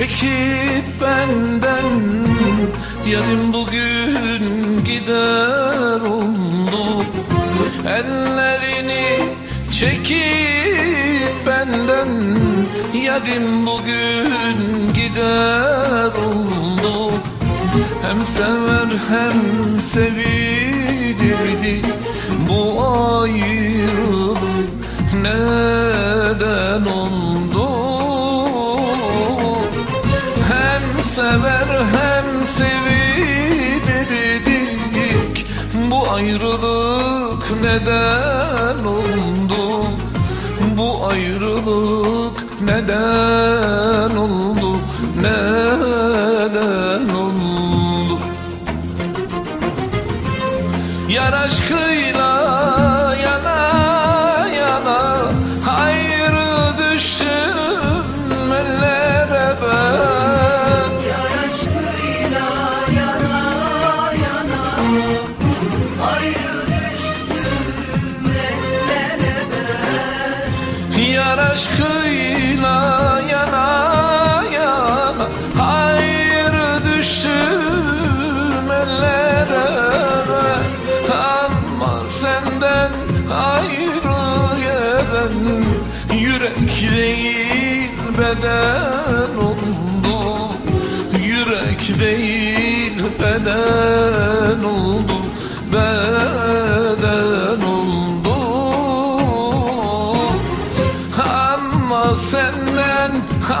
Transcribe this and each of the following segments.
çekip benden Yarın bugün gider oldu. Ellerini çekip benden Yarın bugün gider oldu. Hem sever hem sevilirdi Bu ayrılık neden sever hem sevilirdik Bu ayrılık neden oldu? Bu ayrılık neden oldu? Neden oldu? Yar aşkıyla senden ayrı gelen Yürek değil beden oldu. Yürek değil beden oldu. Beden oldu. Ama senden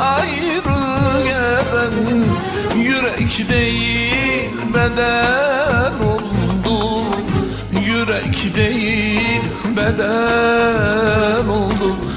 ayrı gelen Yürek değil beden oldu. Yürek değil beden oldu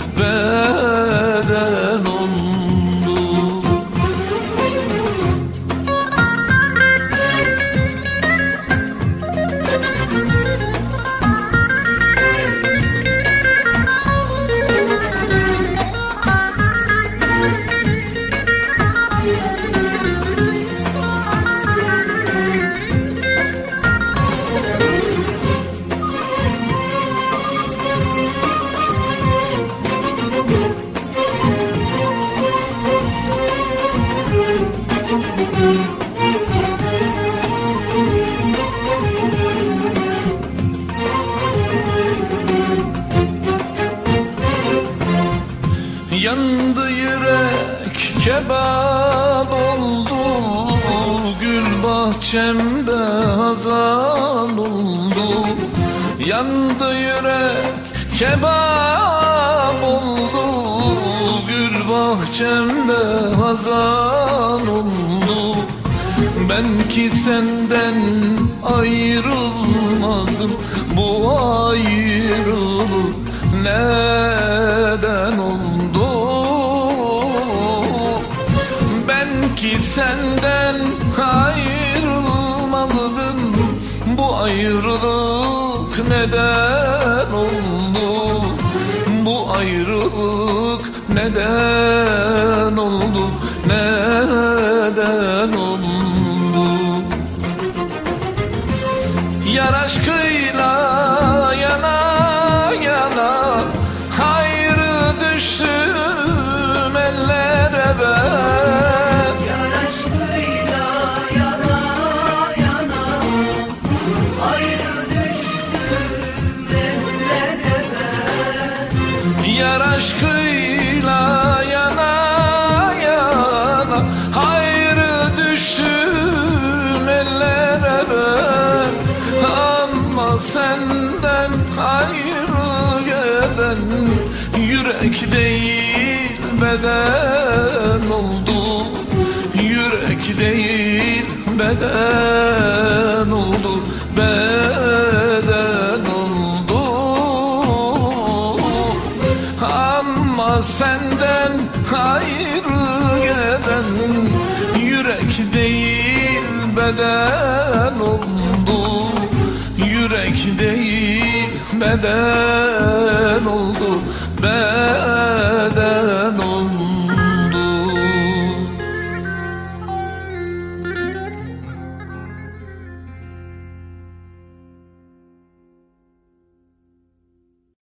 Yandı yürek kebap oldu Gül bahçemde hazan oldu. Yandı yürek kebap oldu Gül bahçemde hazan oldu. Ben ki senden ayrılmazdım Bu ayrılık neden ayrılık neden oldu? Bu ayrılık neden oldu? Neden oldu? Yar aşkıyla aşkıyla yana yana Hayrı düştüm ellere ben. Ama senden ayrı gelen Yürek değil beden oldu. Yürek değil beden oldu. Beden senden ayrı gelen Yürek değil beden oldu. Yürek değil beden oldu. Ben